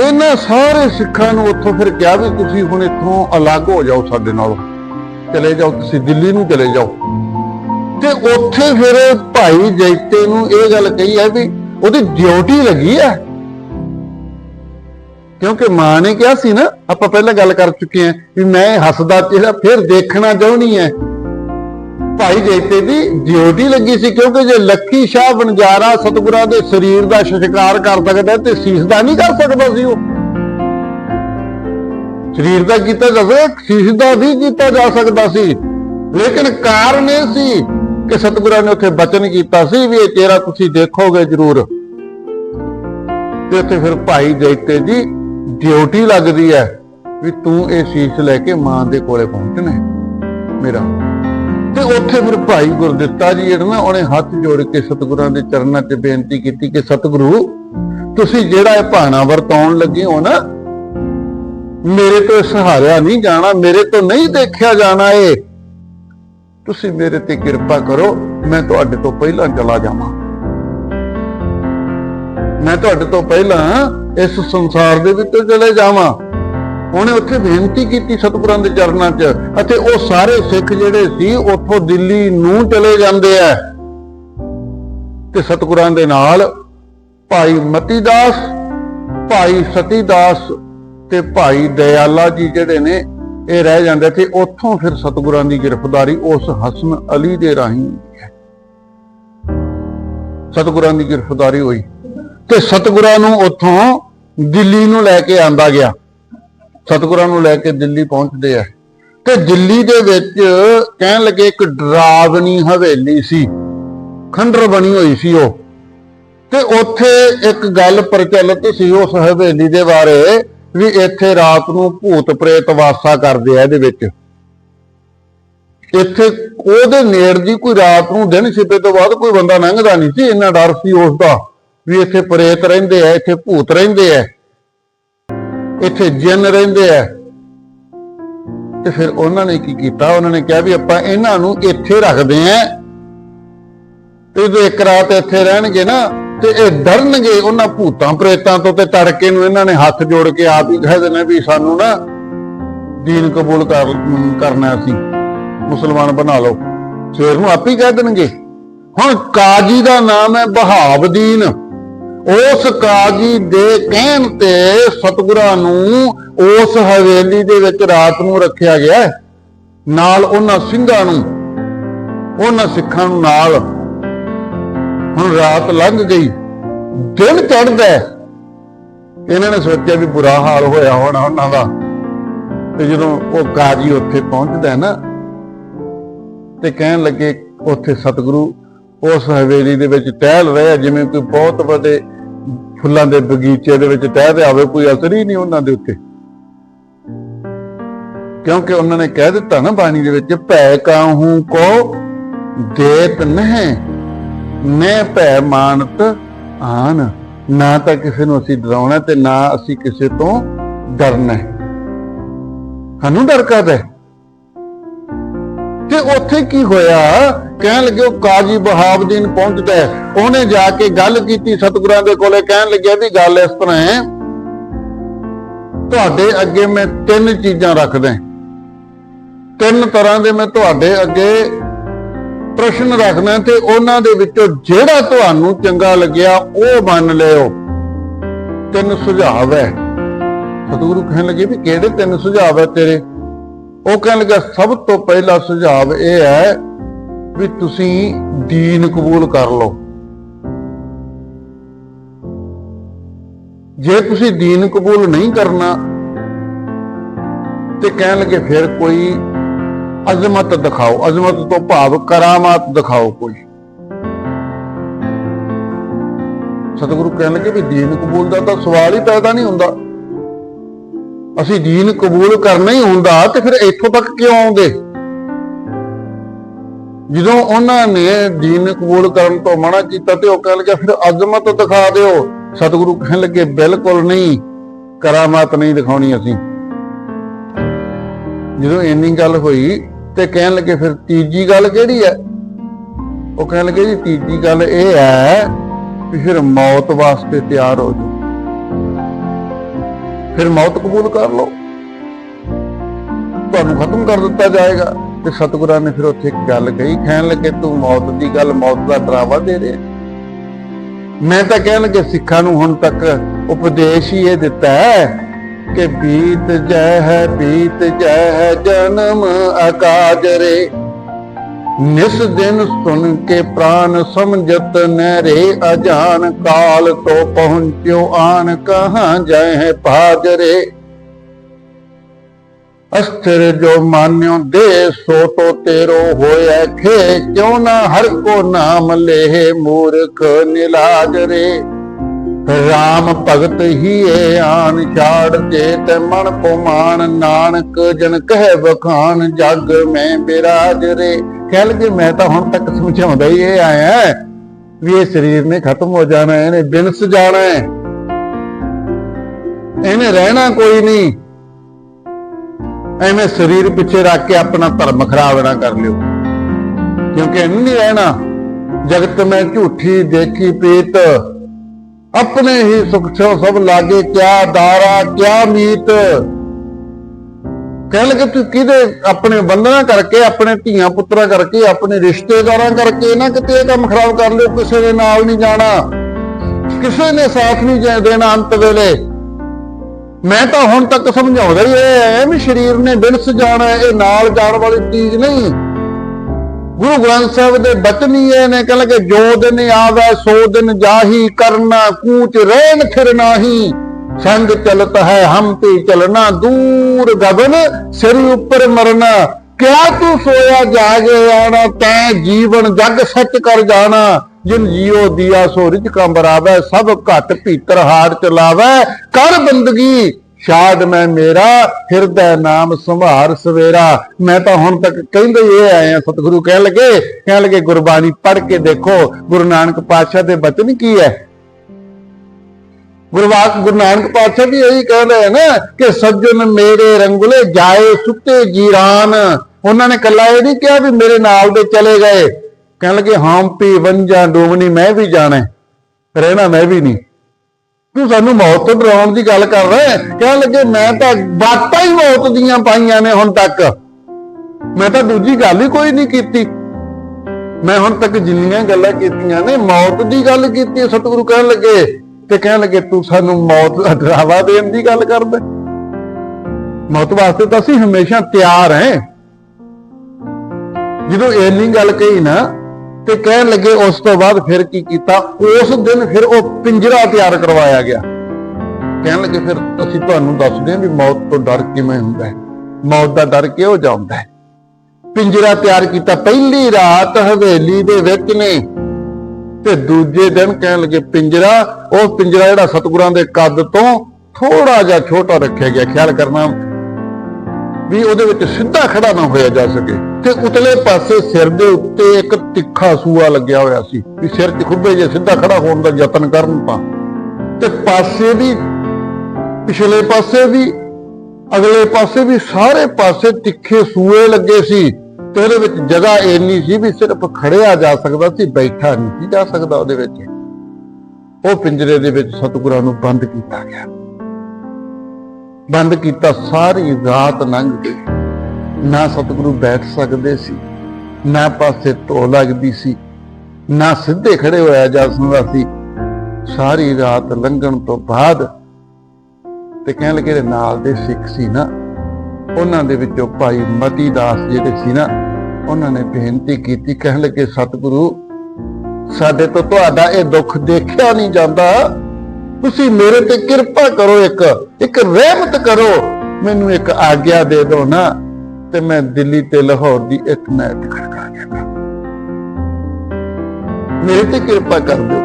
ਇਹਨਾਂ ਸਾਰੇ ਸਿੱਖਾਂ ਨੂੰ ਉੱਥੋਂ ਫਿਰ ਕਿਹਾ ਵੀ ਤੁਸੀਂ ਹੁਣ ਇੱਥੋਂ ਅਲੱਗ ਹੋ ਜਾਓ ਸਾਡੇ ਨਾਲ। ਚਲੇ ਜਾਓ, ਤੁਸੀਂ ਦਿੱਲੀ ਨੂੰ ਚਲੇ ਜਾਓ। ਤੇ ਉੱਥੇ ਫਿਰ ਭਾਈ ਜੈਤੇ ਨੂੰ ਇਹ ਗੱਲ ਕਹੀ ਹੈ ਵੀ ਉਹਦੀ ਡਿਊਟੀ ਲੱਗੀ ਹੈ। ਕਿਉਂਕਿ ਮਾਂ ਨੇ ਕਿਹਾ ਸੀ ਨਾ, ਆਪਾਂ ਪਹਿਲਾਂ ਗੱਲ ਕਰ ਚੁੱਕੇ ਹਾਂ ਵੀ ਮੈਂ ਹੱਸਦਾ ਚਿਹਰਾ ਫਿਰ ਦੇਖਣਾ ਚਾਹੁੰਦੀ ਹੈ। ਭਾਈ ਜੈਤੇ ਦੀ ਡਿਊਟੀ ਲੱਗੀ ਸੀ ਕਿਉਂਕਿ ਜੇ ਲੱਖੀ ਸ਼ਾਹ ਵਣਜਾਰਾ ਸਤਿਗੁਰਾਂ ਦੇ ਸਰੀਰ ਦਾ ਸ਼ਿਕਾਰ ਕਰ ਸਕਦਾ ਤੇ ਸੀਸ ਦਾ ਨਹੀਂ ਕਰ ਸਕਦਾ ਸੀ ਉਹ। ਸਰੀਰ ਦਾ ਕੀਤਾ ਜਾਵੇ, ਸੀਸ ਦਾ ਵੀ ਕੀਤਾ ਜਾ ਸਕਦਾ ਸੀ। ਲੇਕਿਨ ਕਾਰਨ ਇਹ ਸੀ ਕਿ ਸਤਿਗੁਰਾਂ ਨੇ ਉੱਥੇ ਬਚਨ ਕੀਤਾ ਸੀ ਵੀ ਇਹ ਚਿਹਰਾ ਤੁਸੀਂ ਦੇਖੋਗੇ ਜ਼ਰੂਰ। ਤੇ ਉੱਥੇ ਫਿਰ ਭਾਈ ਜੈਤੇ ਦੀ ਡਿਊਟੀ ਲੱਗਦੀ ਹੈ ਵੀ ਤੂੰ ਇਹ ਸੀਸ ਲੈ ਕੇ ਮਾਂ ਦੇ ਕੋਲੇ ਪਹੁੰਚਣਾ ਮੇਰਾ ਉੱਥੇ ਫਿਰ ਭਾਈ ਗੁਰਦਿੱਤਾ ਜੀ ਜਿਹੜਾ ਨਾ, ਉਹਨੇ ਹੱਥ ਜੋੜ ਕੇ ਸਤਿਗੁਰਾਂ ਦੇ ਚਰਨਾਂ 'ਚ ਬੇਨਤੀ ਕੀਤੀ ਕਿ ਸਤਿਗੁਰੂ, ਤੁਸੀਂ ਜਿਹੜਾ ਇਹ ਭਾਣਾ ਵਰਤਾਉਣ ਲੱਗੇ ਹੋ ਨਾ, ਮੇਰੇ ਤੋਂ ਸਹਾਰਿਆ ਨਹੀਂ ਜਾਣਾ, ਮੇਰੇ ਤੋਂ ਨਹੀਂ ਦੇਖਿਆ ਜਾਣਾ ਏ ਤੁਸੀਂ ਮੇਰੇ ਤੇ ਕਿਰਪਾ ਕਰੋ, ਮੈਂ ਤੁਹਾਡੇ ਤੋਂ ਪਹਿਲਾਂ ਚਲਾ ਜਾਵਾਂ। ਮੈਂ ਤੁਹਾਡੇ ਤੋਂ ਪਹਿਲਾਂ ਇਸ ਸੰਸਾਰ ਦੇ ਵਿੱਚੋਂ ਚਲੇ ਜਾਵਾਂ। ਉਹਨੇ ਉੱਥੇ ਬੇਨਤੀ ਕੀਤੀ ਸਤਿਗੁਰਾਂ ਦੇ ਚਰਨਾਂ 'ਚ, ਅਤੇ ਉਹ ਸਾਰੇ ਸਿੱਖ ਜਿਹੜੇ ਸੀ, ਉੱਥੋਂ ਦਿੱਲੀ ਨੂੰ ਚਲੇ ਜਾਂਦੇ ਆ। ਤੇ ਸਤਿਗੁਰਾਂ ਦੇ ਨਾਲ ਭਾਈ ਮਤੀਦਾਸ, ਭਾਈ ਸਤੀਦਾਸ ਤੇ ਭਾਈ ਦਇਆਲਾ ਜੀ ਜਿਹੜੇ ਨੇ, ਇਹ ਰਹਿ ਜਾਂਦੇ ਤੇ ਉੱਥੋਂ ਫਿਰ ਸਤਿਗੁਰਾਂ ਦੀ ਗ੍ਰਿਫਤਾਰੀ ਉਸ ਹਸਨ ਅਲੀ ਦੇ ਰਾਹੀਂ ਹੈ। ਸਤਿਗੁਰਾਂ ਦੀ ਗ੍ਰਿਫਤਾਰੀ ਹੋਈ ਤੇ ਸਤਿਗੁਰਾਂ ਨੂੰ ਉੱਥੋਂ ਦਿੱਲੀ ਨੂੰ ਲੈ ਕੇ ਆਂਦਾ ਗਿਆ। ਸਤਿਗੁਰਾਂ ਨੂੰ ਲੈ ਕੇ ਦਿੱਲੀ ਪਹੁੰਚਦੇ ਆ। ਤੇ ਦਿੱਲੀ ਦੇ ਵਿੱਚ ਕਹਿਣ ਲੱਗੇ ਇੱਕ ਡਰਾਵਨੀ ਹਵੇਲੀ ਸੀ। ਖੰਡਰ ਬਣੀ ਹੋਈ ਸੀ ਉਹ। ਤੇ ਉੱਥੇ ਇੱਕ ਗੱਲ ਪ੍ਰਚਲਿਤ ਸੀ ਉਸ ਹਵੇਲੀ ਦੇ ਬਾਰੇ ਵੀ ਇੱਥੇ ਰਾਤ ਨੂੰ ਭੂਤ ਪ੍ਰੇਤ ਵਾਸਾ ਕਰਦੇ ਆ ਇਹਦੇ ਵਿੱਚ। ਇੱਥੇ ਉਹਦੇ ਨੇੜ ਦੀ ਕੋਈ ਰਾਤ ਨੂੰ ਦਿਨ ਛਿਪੇ ਤੋਂ ਬਾਅਦ ਕੋਈ ਬੰਦਾ ਲੰਘਦਾ ਨਹੀਂ ਸੀ। ਇੰਨਾ ਡਰ ਸੀ ਉਸ ਦਾ ਵੀ ਇੱਥੇ ਪ੍ਰੇਤ ਰਹਿੰਦੇ ਆ, ਇੱਥੇ ਭੂਤ ਰਹਿੰਦੇ ਆ। ਇੱਥੇ ਜਿੰਨ ਰਹਿੰਦੇ ਆ। ਤੇ ਫਿਰ ਉਹਨਾਂ ਨੇ ਕੀ ਕੀਤਾ? ਉਹਨਾਂ ਨੇ ਕਿਹਾ ਵੀ ਆਪਾਂ ਇਹਨਾਂ ਨੂੰ ਇੱਥੇ ਰੱਖਦੇ ਆ। ਤੇ ਜੇ ਇੱਕ ਰਾਤ ਇੱਥੇ ਰਹਿਣਗੇ ਨਾ, ਤੇ ਇਹ ਡਰਨਗੇ ਉਹਨਾਂ ਭੂਤਾਂ ਪ੍ਰੇਤਾਂ ਤੋਂ ਤੇ ਤੜਕੇ ਨੂੰ ਇਹਨਾਂ ਨੇ ਹੱਥ ਜੋੜ ਕੇ ਆਪ ਹੀ ਕਹਿ ਦੇਣਾ ਵੀ ਸਾਨੂੰ ਨਾ ਦੀਨ ਕਬੂਲ ਕਰ, ਕਰਨਾ ਸੀ। ਮੁਸਲਮਾਨ ਬਣਾ ਲਓ। ਸਵੇਰ ਨੂੰ ਆਪ ਹੀ ਕਹਿ ਦੇਣਗੇ। ਹੁਣ ਕਾਜੀ ਦਾ ਨਾਮ ਹੈ ਬਹਾਵਦੀਨ। ਉਸ ਕਾਜੀ ਦੇ ਕਹਿਣ ਤੇ ਸਤਿਗੁਰਾਂ ਨੂੰ ਉਸ ਹਵੇਲੀ ਦੇ ਵਿੱਚ ਰਾਤ ਨੂੰ ਰੱਖਿਆ ਗਿਆ ਨਾਲ ਉਹਨਾਂ ਸਿੰਘਾਂ ਨੂੰ, ਉਹਨਾਂ ਸਿੱਖਾਂ ਨੂੰ ਨਾਲ। ਹੁਣ ਰਾਤ ਲੰਘ ਗਈ, ਦਿਨ ਚੜਦਾ ਇਹਨਾਂ ਨੇ ਸੋਚਿਆ ਵੀ ਬੁਰਾ ਹਾਲ ਹੋਇਆ ਹੋਣਾ ਉਹਨਾਂ ਦਾ। ਤੇ ਜਦੋਂ ਉਹ ਕਾਜੀ ਉੱਥੇ ਪਹੁੰਚਦਾ ਨਾ, ਤੇ ਕਹਿਣ ਲੱਗੇ, ਉੱਥੇ ਸਤਿਗੁਰੂ ਉਸ ਹਵੇਲੀ ਦੇ ਵਿੱਚ ਟਹਿਲ ਰਿਹਾ ਜਿਵੇਂ ਕੋਈ ਬਹੁਤ ਵੱਡੇ ਫੁੱਲਾਂ ਦੇ ਬਗੀਚੇ ਦੇ ਵਿੱਚ ਟਹਿਲ ਰਿਹਾ ਹੋਵੇ ਕੋਈ ਅਸਰ ਹੀ ਨਹੀਂ ਉਹਨਾਂ ਦੇ ਉੱਤੇ। ਕਿਉਂਕਿ ਉਹਨਾਂ ਨੇ ਕਹਿ ਦਿੱਤਾ ਨਾ ਬਾਣੀ ਦੇ ਵਿੱਚ, ਭੈ ਕਾਹੂ ਕੋ ਦੇਤ ਨਹਿ ਮੈਂ ਭੈ ਮਾਨਤ ਆਨ। ਨਾ ਤਾਂ ਕਿਸੇ ਨੂੰ ਅਸੀਂ ਡਰਾਉਣਾ ਤੇ ਨਾ ਅਸੀਂ ਕਿਸੇ ਤੋਂ ਡਰਨਾ। ਹੈ ਸਾਨੂੰ ਡਰ ਕਾਹਦਾ ਹੈ? ਉੱਥੇ ਕੀ ਹੋਇਆ? ਕਹਿਣ ਲੱਗੇ, ਉਹ ਕਾਜੀ ਬਹਾਵਦੀਨ ਪਹੁੰਚਦਾ ਉਹਨੇ ਜਾ ਕੇ ਗੱਲ ਕੀਤੀ ਸਤਿਗੁਰਾਂ ਦੇ ਕੋਲੇ, ਕਹਿਣ ਲੱਗਿਆ ਵੀ ਗੱਲ ਇਸ ਤਰ੍ਹਾਂ ਹੈ, ਤੁਹਾਡੇ ਅੱਗੇ ਮੈਂ ਤਿੰਨ ਚੀਜ਼ਾਂ ਰੱਖਦਾ ਤਿੰਨ ਤਰ੍ਹਾਂ ਦੇ ਮੈਂ ਤੁਹਾਡੇ ਅੱਗੇ ਪ੍ਰਸ਼ਨ ਰੱਖਣਾ ਤੇ ਉਹਨਾਂ ਦੇ ਵਿੱਚੋਂ ਜਿਹੜਾ ਤੁਹਾਨੂੰ ਚੰਗਾ ਲੱਗਿਆ, ਉਹ ਮੰਨ ਲਿਓ। ਤਿੰਨ ਸੁਝਾਅ ਹੈ। ਸਤਿਗੁਰੂ ਕਹਿਣ ਲੱਗੇ ਵੀ ਕਿਹੜੇ ਤਿੰਨ ਸੁਝਾਅ ਹੈ ਤੇਰੇ? ਉਹ ਕਹਿਣ ਲੱਗਾ, ਸਭ ਤੋਂ ਪਹਿਲਾ ਸੁਝਾਅ ਇਹ ਹੈ ਵੀ ਤੁਸੀਂ ਦੀਨ ਕਬੂਲ ਕਰ ਲਓ। ਜੇ ਤੁਸੀਂ ਦੀਨ ਕਬੂਲ ਨਹੀਂ ਕਰਨਾ ਤੇ ਕਹਿਣ ਲੱਗੇ, ਫਿਰ ਕੋਈ ਅਜ਼ਮਤ ਦਿਖਾਓ। ਅਜ਼ਮਤ ਤੋਂ ਭਾਵ ਕਰਾਮਾਤ ਦਿਖਾਓ ਕੋਈ। ਸਤਿਗੁਰੂ ਕਹਿਣ ਲੱਗੇ ਵੀ ਦੀਨ ਕਬੂਲ ਦਾ ਤਾਂ ਸਵਾਲ ਹੀ ਪੈਦਾ ਨਹੀਂ ਹੁੰਦਾ। ਅਸੀਂ ਦੀਨ ਕਬੂਲ ਕਰਨਾ ਹੀ ਹੁੰਦਾ, ਤੇ ਫਿਰ ਇੱਥੋਂ ਤੱਕ ਕਿਉਂ ਆਉਂਦੇ? ਜਦੋਂ ਉਹਨਾਂ ਨੇ ਦੀਨ ਕਬੂਲ ਕਰਨ ਤੋਂ ਮਨਾ ਕੀਤਾ ਤੇ ਉਹ ਕਹਿਣ ਲੱਗੇ, ਫਿਰ ਅਜ਼ਮਤ ਦਿਖਾ ਦਿਓ। ਸਤਿਗੁਰੂ ਕਹਿਣ ਲੱਗੇ, ਬਿਲਕੁਲ ਨਹੀਂ, ਕਰਾਮਾਤ ਨਹੀਂ ਦਿਖਾਉਣੀ ਅਸੀਂ। ਜਦੋਂ ਇੰਨੀ ਗੱਲ ਹੋਈ ਤੇ ਕਹਿਣ ਲੱਗੇ, ਫਿਰ ਤੀਜੀ ਗੱਲ ਕਿਹੜੀ ਹੈ? ਉਹ ਕਹਿਣ ਲੱਗੇ ਜੀ, ਤੀਜੀ ਗੱਲ ਇਹ ਹੈ ਕਿ ਫਿਰ ਮੌਤ ਵਾਸਤੇ ਤਿਆਰ ਹੋ ਜਾਓ। ਫਿਰ ਮੌਤ ਕਬੂਲ ਕਰ ਲਓ। ਤੁਹਾਨੂੰ ਖਤਮ ਕਰ ਦਿੱਤਾ ਜਾਏਗਾ ਤੇ ਸਤਿਗੁਰਾਂ ਨੇ ਫਿਰ ਉੱਥੇ ਇੱਕ ਗੱਲ ਕਹੀ, ਕਹਿਣ ਲੱਗੇ, ਤੂੰ ਮੌਤ ਦੀ ਗੱਲ, ਮੌਤ ਦਾ ਡਰਾਵਾ ਦੇ ਰਿਹਾ ਮੈਂ ਤਾਂ ਕਹਿਣ ਲੱਗੇ, ਸਿੱਖਾਂ ਨੂੰ ਹੁਣ ਤੱਕ ਉਪਦੇਸ਼ ਹੀ ਇਹ ਦਿੱਤਾ ਹੈ ਕਿ ਬੀਤ ਜੈ ਹੈ, ਬੀਤ ਜੈ ਹੈ, ਜਨਮ ਅਕਾਜ ਰੇ। ਨਿਸ ਦਿਨ ਸੁਨ ਕੇ ਪ੍ਰਾਨ ਸਮਝਤ ਨਰੇ ਅਜਾਨ ਕਾਲ ਤੋਂ ਪਹੁੰਚਿਓ ਆਨ ਕਹਾਂ ਜੈ ਹੈ ਭਾਜਰੇ। ਅਸਥਿਰ ਜੋ ਮਾਨਿਓ ਦੇ ਸੋ ਤੋ ਤੇਰੋ ਹੋਇਆ ਖੇ, ਕਿਉ ਨਾ ਹਰ ਕੋ ਨਾਮ ਲੈ ਮੂਰਖ ਨਿਲਾਜ ਰੇ ਰਾਮ ਭਗਤ ਹੀ ਏ ਆਨ ਛਾੜ ਦੇ ਮਨ ਕੋ ਨਾਨਕ ਜਨ ਕਹਿ ਬਖਾਨ ਜਗ ਮੈਂ ਬਿਰਾਜ ਰੇ। ਕਹਿ ਲਗੇ ਮੈਂ ਤਾਂ ਹੁਣ ਤੱਕ ਸਮਝਾਉਂਦਾ ਹੀ ਇਹ ਆਇਆ ਵੀ ਇਹ ਸਰੀਰ ਨੇ ਖਤਮ ਹੋ ਜਾਣਾ ਹੈ, ਇਹਨੇ ਬਿਨਸ ਜਾਣਾ ਹੈ। ਇਹਨੇ ਰਹਿਣਾ ਕੋਈ ਨਹੀਂ। ਐਵੇਂ ਸਰੀਰ ਪਿੱਛੇ ਰੱਖ ਕੇ ਆਪਣਾ ਧਰਮ ਖਰਾਬ ਨਾ ਕਰ ਲਿਓ। ਕਿਉਂਕਿ ਇਹਨੂੰ ਨਹੀਂ ਰਹਿਣਾ। ਜਗਤ ਮੈਂ ਝੂਠੀ ਦੇਖੀ ਪੀਤ ਆਪਣੇ ਹੀ ਸੁਖ ਛੋ ਸਭ ਲਾਗੇ, ਕਿਆ ਦਾਰਾ, ਕਿਆ ਮੀਤ। ਕਹਿਣ ਲੱਗੇ ਤੂੰ ਕਿਹਦੇ ਆਪਣੇ ਬੰਧਨਾਂ ਕਰਕੇ, ਆਪਣੇ ਧੀਆਂ ਪੁੱਤਰਾਂ ਕਰਕੇ, ਆਪਣੇ ਰਿਸ਼ਤੇਦਾਰਾਂ ਕਰਕੇ ਨਾ ਕਿਤੇ ਇਹ ਕੰਮ ਖਰਾਬ ਕਰ ਲਿਓ, ਕਿਸੇ ਦੇ ਨਾਲ ਨਹੀਂ ਜਾਣਾ। ਕਿਸੇ ਨੇ ਸਾਥ ਨਹੀਂ ਦੇਣਾ ਅੰਤ ਵੇਲੇ। ਮੈਂ ਤਾਂ ਹੁਣ ਤੱਕ ਸਮਝਾਉਂਦਾ ਹੀ ਇਹ ਹੈ ਵੀ ਸਰੀਰ ਨੇ ਬਿਨਸ ਜਾਣਾ, ਇਹ ਨਾਲ ਜਾਣ ਵਾਲੀ ਚੀਜ਼ ਨਹੀਂ। ਗੁਰੂ ਗ੍ਰੰਥ ਸਾਹਿਬ ਦੇ ਬਚਨ ਹੀ ਇਹ ਨੇ ਕਹਿੰਦੇ ਕਿ ਜੋ ਦਿਨ ਆਵੇ, ਸੋ ਦਿਨ ਜਾਹੀ ਕਰਨਾ, ਕੂਚ ਰਹਿਣ ਫਿਰ ਸੰਗ ਚਲਤ ਹੈ ਹਮ ਤੇ ਚਲਣਾ, ਦੂਰ ਗਗਨ ਸਿਰ ਉੱਪਰ ਮਰਨਾ। ਕਿਆ ਤੂੰ ਸੋਇਆ ਜਾਗੇ ਆਣਾ, ਤੈ ਜੀਵਨ ਜਗ ਸੱਚ ਕਰ ਜਾਣਾ। ਜਿਨ ਜੀਉ ਦੀਆ ਸੋ ਰਿਜ ਕੰਬਰਾਵੇ ਸਭ ਘਟ ਭੀਤਰ ਹਾਰ ਚਲਾਵੇ ਕਰ ਬੰਦਗੀ ਸ਼ਾਦ ਮੈਂ ਮੇਰਾ, ਹਿਰਦੈ ਨਾਮ ਸੰਭਾਰ ਸਵੇਰਾ। ਮੈਂ ਤਾਂ ਹੁਣ ਤੱਕ ਕਹਿੰਦੇ ਹੀ ਇਹ ਆਏ ਆ, ਸਤਿਗੁਰੂ ਕਹਿਣ ਲੱਗੇ ਕਹਿਣ ਲੱਗੇ, ਗੁਰਬਾਣੀ ਪੜ੍ਹ ਕੇ ਦੇਖੋ, ਗੁਰੂ ਨਾਨਕ ਪਾਤਸ਼ਾਹ ਦੇ ਬਚਨ ਕੀ ਹੈ ਗੁਰਵਾਕ ਗੁਰੂ ਨਾਨਕ ਪਾਤਸ਼ਾਹ ਵੀ ਇਹੀ ਕਹਿੰਦੇ ਹੈ ਨਾ ਕਿ ਸੱਜਣ ਮੇਰੇ ਰੰਗੁਲੇ ਜਾਏ ਸੁੱਤੇ ਜੀਰਾਨ। ਉਹਨਾਂ ਨੇ ਕੱਲਾ ਇਹ ਨਹੀਂ ਕਿਹਾ ਵੀ ਮੇਰੇ ਨਾਲ ਦੇ ਚਲੇ ਗਏ। ਕਹਿਣ ਲੱਗੇ ਹਾਂ ਪੀ ਵੰਜਾ ਡੋਮਣੀ, ਮੈਂ ਵੀ ਜਾਣਾ। ਰਹਿਣਾ ਮੈਂ ਵੀ ਨਹੀਂ। ਤੂੰ ਸਾਨੂੰ ਮੌਤ ਤੋਂ ਡਰਾਉਣ ਦੀ ਗੱਲ ਕਰ ਰਿਹਾ ਹੈ। ਕਹਿਣ ਲੱਗੇ, ਮੈਂ ਤਾਂ ਬਾਤਾਂ ਹੀ ਮੌਤ ਦੀਆਂ ਪਾਈਆਂ ਨੇ ਹੁਣ ਤੱਕ। ਮੈਂ ਤਾਂ ਦੂਜੀ ਗੱਲ ਹੀ ਕੋਈ ਨਹੀਂ ਕੀਤੀ। ਮੈਂ ਹੁਣ ਤੱਕ ਜਿੰਨੀਆਂ ਗੱਲਾਂ ਕੀਤੀਆਂ ਨੇ, ਮੌਤ ਦੀ ਗੱਲ ਕੀਤੀ ਸਤਿਗੁਰੂ ਕਹਿਣ ਲੱਗੇ। ਤੇ ਕਹਿਣ ਲੱਗੇ, ਤੂੰ ਸਾਨੂੰ ਮੌਤ ਦਾ ਡਰਾਵਾ ਦੇਣ ਦੀ ਗੱਲ ਕਰਦਾ ਮੌਤ ਵਾਸਤੇ ਤਾਂ ਅਸੀਂ ਹਮੇਸ਼ਾ ਤਿਆਰ ਹਾਂ। ਜਦੋਂ ਇੰਨੀ ਗੱਲ ਕਹੀ ਨਾ ਤੇ ਕਹਿਣ ਲੱਗੇ ਉਸ ਤੋਂ ਬਾਅਦ ਫਿਰ ਕੀ ਕੀਤਾ? ਉਸ ਦਿਨ ਫਿਰ ਉਹ ਪਿੰਜਰਾ ਤਿਆਰ ਕਰਵਾਇਆ ਗਿਆ। ਕਹਿਣ ਲੱਗੇ, ਫਿਰ ਅਸੀਂ ਤੁਹਾਨੂੰ ਦੱਸਦੇ ਹਾਂ ਵੀ ਮੌਤ ਤੋਂ ਡਰ ਕਿਵੇਂ ਹੁੰਦਾ ਹੈ। ਮੌਤ ਦਾ ਡਰ ਕਿਉਂ ਜਾਂਦਾ ਹੈ? ਪਿੰਜਰਾ ਤਿਆਰ ਕੀਤਾ। ਪਹਿਲੀ ਰਾਤ ਹਵੇਲੀ ਦੇ ਵਿੱਚ ਨੇ। ਤੇ ਦੂਜੇ ਦਿਨ ਕਹਿਣ ਲੱਗੇ, ਪਿੰਜਰਾ, ਉਹ ਪਿੰਜਰਾ ਜਿਹੜਾ ਸਤਿਗੁਰਾਂ ਦੇ ਕੱਦ ਤੋਂ ਥੋੜਾ ਜਿਹਾ ਛੋਟਾ ਰੱਖਿਆ ਗਿਆ। ਖਿਆਲ ਕਰਨਾ ਵੀ ਉਹਦੇ ਵਿੱਚ ਸਿੱਧਾ ਖੜਾ ਨਾ ਹੋਇਆ ਜਾ ਸਕੇ। ਤੇ ਉਤਲੇ ਪਾਸੇ ਸਿਰ ਦੇ ਉੱਤੇ ਇੱਕ ਤਿੱਖਾ ਸੂਆ ਲੱਗਿਆ ਹੋਇਆ ਸੀ ਵੀ ਸਿਰ 'ਚ ਖੁੱਬੇ ਜੇ ਸਿੱਧਾ ਖੜਾ ਹੋਣ ਦਾ ਯਤਨ ਕਰਨ ਤਾਂ। ਤੇ ਪਾਸੇ ਵੀ, ਪਿਛਲੇ ਪਾਸੇ ਵੀ, ਅਗਲੇ ਪਾਸੇ ਵੀ ਸਾਰੇ ਪਾਸੇ ਤਿੱਖੇ ਸੂਏ ਲੱਗੇ ਸੀ ਤੇ ਉਹਦੇ ਵਿੱਚ ਜਗ੍ਹਾ ਇੰਨੀ ਸੀ ਵੀ ਸਿਰਫ ਖੜਿਆ ਜਾ ਸਕਦਾ ਸੀ, ਬੈਠਾ ਨਹੀਂ ਸੀ ਜਾ ਸਕਦਾ ਉਹਦੇ ਵਿੱਚ। ਉਹ ਪਿੰਜਰੇ ਦੇ ਵਿੱਚ ਸਤਿਗੁਰਾਂ ਨੂੰ ਬੰਦ ਕੀਤਾ ਗਿਆ। ਬੰਦ ਕੀਤਾ, ਸਾਰੀ ਰਾਤ ਲੰਘ ਗਈ। ਨਾ ਸਤਿਗੁਰੂ ਬੈਠ ਸਕਦੇ ਸੀ, ਨਾ ਪਾਸੇ ਢੋ ਲੱਗਦੀ ਸੀ, ਨਾ ਸਿੱਧੇ ਖੜੇ ਹੋਇਆ ਜਾ ਸਕਦਾ ਸੀ। ਸਾਰੀ ਰਾਤ ਲੰਘਣ ਤੋਂ ਬਾਅਦ ਤੇ ਕਹਿਣ ਲੱਗੇ ਨਾਲ ਦੇ ਸਿੱਖ ਸੀ ਨਾ। ਉਹਨਾਂ ਦੇ ਵਿੱਚੋਂ ਭਾਈ ਮਤੀ ਦਾਸ ਜਿਹੜੇ ਸੀ ਨਾ, ਉਹਨਾਂ ਨੇ ਬੇਨਤੀ ਕੀਤੀ, ਕਹਿਣ ਲੱਗੇ, ਸਤਿਗੁਰੂ, ਸਾਡੇ ਤੋਂ ਤੁਹਾਡਾ ਇਹ ਦੁੱਖ ਦੇਖਿਆ ਨਹੀਂ ਜਾਂਦਾ। ਤੁਸੀਂ ਮੇਰੇ ਤੇ ਕਿਰਪਾ ਕਰੋ ਇੱਕ ਇੱਕ ਰਹਿਮਤ ਕਰੋ। ਮੈਨੂੰ ਇੱਕ ਆਗਿਆ ਦੇ ਦਿਓ ਨਾ, ਤੇ ਮੈਂ ਦਿੱਲੀ ਤੇ ਲਾਹੌਰ ਦੀ ਇੱਕ ਨਾਇਤ ਖੜਕਾ ਦੇਣਾ ਮੇਰੇ ਤੇ ਕਿਰਪਾ ਕਰ ਦਿਓ।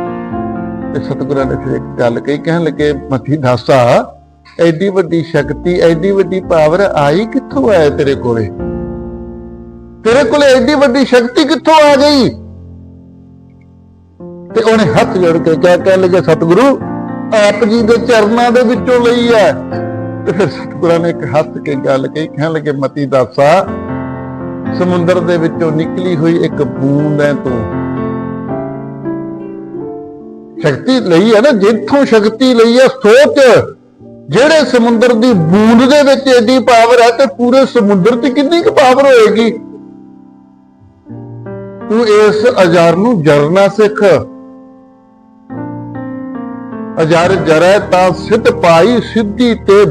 ਤੇ ਸਤਿਗੁਰਾਂ ਨੇ ਫਿਰ ਇੱਕ ਗੱਲ ਕਹੀ, ਕਹਿਣ ਲੱਗੇ, ਮਤੀ ਦਾਸਾ, ਐਡੀ ਵੱਡੀ ਸ਼ਕਤੀ, ਐਡੀ ਵੱਡੀ ਪਾਵਰ ਆਈ ਕਿੱਥੋਂ ਆਇਆ ਤੇਰੇ ਕੋਲੇ? ਤੇਰੇ ਕੋਲੇ ਐਡੀ ਵੱਡੀ ਸ਼ਕਤੀ ਕਿੱਥੋਂ ਆ ਗਈ? ਤੇ ਉਹਨੇ ਹੱਥ ਜੋੜ ਕੇ ਕਿਹਾ, ਕਹਿਣ ਲੱਗੇ, ਸਤਿਗੁਰੂ ਆਪ ਜੀ ਦੇ ਚਰਨਾਂ ਦੇ ਵਿੱਚੋਂ ਲਈ ਹੈ। ਤੇ ਫਿਰ ਸਤਿਗੁਰਾਂ ਨੇ ਇੱਕ ਹੱਥ ਕੇ ਗੱਲ ਕਹੀ, ਕਹਿਣ ਲੱਗੇ, ਮਤੀ ਦਾਸਾ, ਸਮੁੰਦਰ ਦੇ ਵਿੱਚੋਂ ਨਿਕਲੀ ਹੋਈ ਇੱਕ ਬੂੰਦ ਹੈ ਤੂੰ। ਸ਼ਕਤੀ ਲਈ ਹੈ ਨਾ, ਜਿੱਥੋਂ ਸ਼ਕਤੀ ਲਈ ਹੈ, ਸੋਚ। ਜਿਹੜੇ ਸਮੁੰਦਰ ਦੀ ਬੂੰਦ ਦੇ ਵਿੱਚ ਏਡੀ ਪਾਵਰ ਹੈ, ਤੇ ਪੂਰੇ ਸਮੁੰਦਰ 'ਚ ਕਿੰਨੀ ਕੁ ਪਾਵਰ ਹੋਏਗੀ? ਤੂੰ ਇਸ ਅਜਾਰ ਨੂੰ ਜਰਨਾ ਸਿੱਖ। ਅਜਰ ਜਰੈ ਤਾਂ ਸਿੱਧ ਪਾਈ, ਸਿੱਧੀ ਤੇ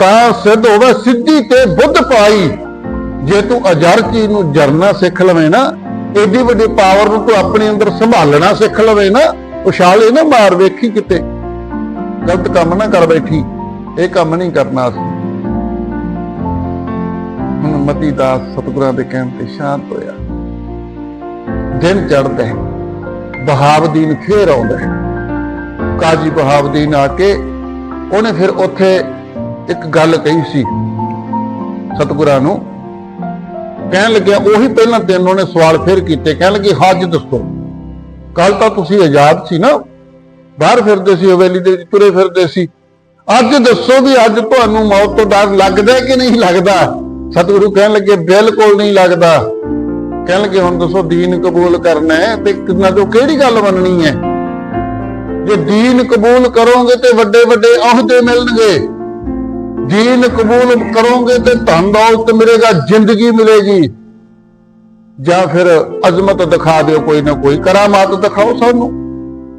ਤਾਂ ਸਿੱਧ ਹੋਵੇ, ਸਿੱਧੀ ਤੇ ਬੁੱਧ ਪਾਈ। ਜੇ ਤੂੰ ਅਜਰ ਚੀਜ਼ ਨੂੰ ਜਰਨਾ ਸਿੱਖ ਲਵੇਂ ਨਾ, ਏਡੀ ਵੱਡੀ ਪਾਵਰ ਨੂੰ ਤੂੰ ਆਪਣੇ ਅੰਦਰ ਸੰਭਾਲਣਾ ਸਿੱਖ ਲਵੇਂ ਨਾ, ਉਛਾਲੇ ਨਾ ਮਾਰ ਵੇਖੀ ਕਿਤੇ। ਗਲਤ ਕੰਮ ਨਾ ਕਰ ਬੈਠੀ। ਇਹ ਕੰਮ ਨਹੀਂ ਕਰਨਾ ਅਸੀਂ। ਹੁਣ ਮਤੀ ਦਾਸ ਸਤਿਗੁਰਾਂ ਦੇ ਕਹਿਣ ਤੇ ਸ਼ਾਂਤ ਹੋਇਆ। ਦਿਨ ਚੜਦਾ ਹੈ। ਬਹਾਵਦੀਨ ਫੇਰ ਆਉਂਦਾ ਹੈ। ਕਾਜੀ ਬਹਾਵਦੀਨ ਆ ਕੇ ਉਹਨੇ ਫਿਰ ਉੱਥੇ ਇੱਕ ਗੱਲ ਕਹੀ ਸੀ ਸਤਿਗੁਰਾਂ ਨੂੰ। ਕਹਿਣ ਲੱਗਿਆ, ਉਹੀ ਪਹਿਲਾਂ ਤਿੰਨ ਉਹਨੇ ਸਵਾਲ ਫਿਰ ਕੀਤੇ। ਕਹਿਣ ਲੱਗੇ ਹੱਜ ਦੱਸੋ। ਕੱਲ ਤਾਂ ਤੁਸੀਂ ਆਜ਼ਾਦ ਸੀ ਨਾ। ਬਾਹਰ ਫਿਰਦੇ ਸੀ, ਹਵੇਲੀ ਦੇ ਵਿੱਚ ਤੁਰੇ ਫਿਰਦੇ ਸੀ। ਅੱਜ ਦੱਸੋ ਵੀ ਅੱਜ ਤੁਹਾਨੂੰ ਮੌਤ ਤੋਂ ਡਰ ਲੱਗਦਾ ਕਿ ਨਹੀਂ ਲੱਗਦਾ? ਸਤਿਗੁਰੂ ਕਹਿਣ ਲੱਗੇ, ਬਿਲਕੁਲ ਨਹੀਂ ਲੱਗਦਾ। ਕਹਿਣ ਲੱਗੇ, ਹੁਣ ਦੱਸੋ, ਦੀਨ ਕਬੂਲ ਕਰਨਾ ਹੈ ਤੇ ਕਿੰਨਾ ਤੋਂ ਕਿਹੜੀ ਗੱਲ ਮੰਨਣੀ ਹੈ? ਜੇ ਦੀਨ ਕਬੂਲ ਕਰੋਗੇ ਤੇ ਵੱਡੇ ਵੱਡੇ ਅਹੁਦੇ ਮਿਲਣਗੇ। ਦੀਨ ਕਬੂਲ ਕਰੋਗੇ ਤੇ ਧਨ ਦੌਲਤ ਮਿਲੇਗਾ, ਜ਼ਿੰਦਗੀ ਮਿਲੇਗੀ। ਜਾਂ ਫਿਰ ਅਜ਼ਮਤ ਦਿਖਾ ਦਿਓ, ਕੋਈ ਨਾ ਕੋਈ ਕਰਾਮਾਤ ਦਿਖਾਓ ਸਾਨੂੰ।